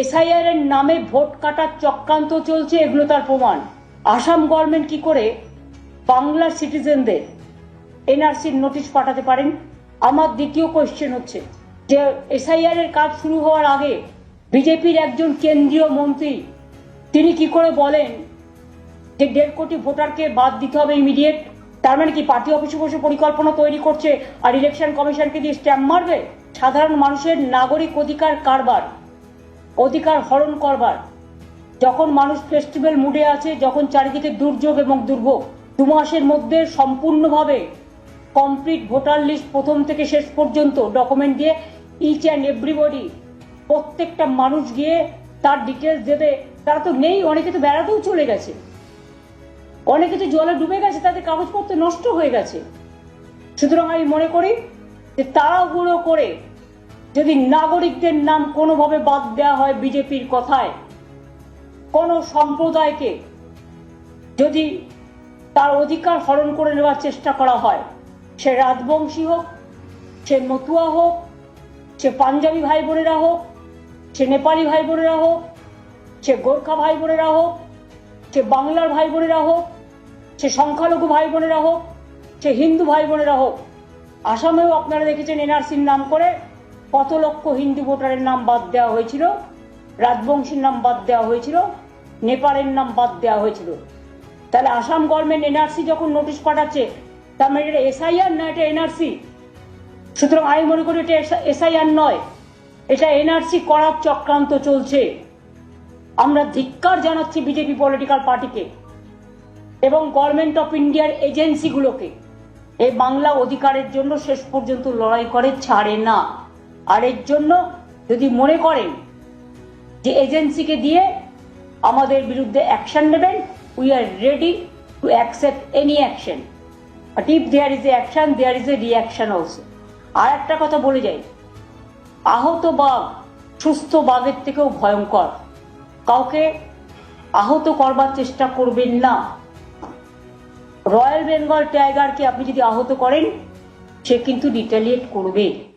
SIR এর নামে vote কাটার চক্রান্ত চলছে, এগুলো তার প্রমাণ। আসাম গভর্নমেন্ট কি করে? বাংলার সিটিজেনদের এনআরসির নোটিশ পাঠাতে পারেন। আমার দ্বিতীয় কোয়েশ্চেন হচ্ছে, যে এসআইআর এর কাজ শুরু হওয়ার আগে বিজেপির একজন কেন্দ্রীয় মন্ত্রী, তিনি কি করে বলেন যে দেড় কোটি ভোটারকে বাদ দিতে হবে ইমিডিয়েট তার মানে কি পার্টি অফিসে বসে পরিকল্পনা তৈরি করছে আর ইলেকশন কমিশনকে দিয়ে স্ট্যাম্প মারবে? সাধারণ মানুষের নাগরিক অধিকার কারবার। অধিকার হরণ করবার। যখন মানুষ ফেস্টিভ্যাল মুডে আছে, যখন চারিদিকে দুর্যোগ এবং দুর্ভোগ, দু মাসের মধ্যে সম্পূর্ণভাবে কমপ্লিট ভোটার লিস্ট প্রথম থেকে শেষ পর্যন্ত ডকুমেন্ট দিয়ে ইচ অ্যান্ড এভরিবডি প্রত্যেকটা মানুষ গিয়ে তার ডিটেলস দেবে। তারা তো নেই, অনেকে তো বেড়াতেও চলে গেছে। অনেকে তো জলে ডুবে গেছে, তাদের কাগজপত্র নষ্ট হয়ে গেছে। সুতরাং আমি মনে করি যে তাড়াহুড়ো করে যদি নাগরিকদের নাম কোনোভাবে বাদ দেওয়া হয় বিজেপির কথায়, কোনো সম্প্রদায়কে যদি তার অধিকার হরণ করে নেওয়ার চেষ্টা করা হয়, সে রাজবংশী হোক, সে মতুয়া হোক, সে পাঞ্জাবি ভাই বোনেরা হোক, সে নেপালি ভাই বোনেরা হোক, সে গোর্খা ভাই বোনেরা হোক, সে বাংলার ভাই বোনেরা হোক, সে সংখ্যালঘু ভাই বোনেরা হোক, সে হিন্দু ভাই বোনেরা হোক, আসামেও আপনারা দেখেছেন এনআরসির নাম করে কত লক্ষ হিন্দু ভোটারের নাম বাদ দেওয়া হয়েছিল, রাজবংশীর নাম বাদ দেওয়া হয়েছিল, নেপালের নাম বাদ দেওয়া হয়েছিল। তাহলে আসাম গভর্নমেন্ট এনআরসি যখন নোটিশ পাঠাচ্ছে, তার মানে এটা এসআইআর না এটা এনআরসি? সুতরাং আমি মনে করি এটা এসআইআর নয়, এটা এনআরসি করার চক্রান্ত চলছে। আমরা ধিক্কার জানাচ্ছি বিজেপি পলিটিক্যাল পার্টিকে এবং গভর্নমেন্ট অফ ইন্ডিয়ার এজেন্সিগুলোকে। এই বাংলা অধিকারের জন্য শেষ পর্যন্ত লড়াই করে, ছাড়ে না। আর এর জন্য যদি মনে করেন যে এজেন্সিকে দিয়ে আমাদের বিরুদ্ধে অ্যাকশন নেবেন we are ready to accept any action but if there is a action there is a reaction also আর একটা কথা বলে যাই, আহত বাঘ সুস্থ বাঘের থেকেও ভয়ঙ্কর। কাউকে আহত করবার চেষ্টা করবেন না। রয়্যাল বেঙ্গল টাইগারকে আপনি যদি আহত করেন, সে কিন্তু রিটালিয়েট করবে।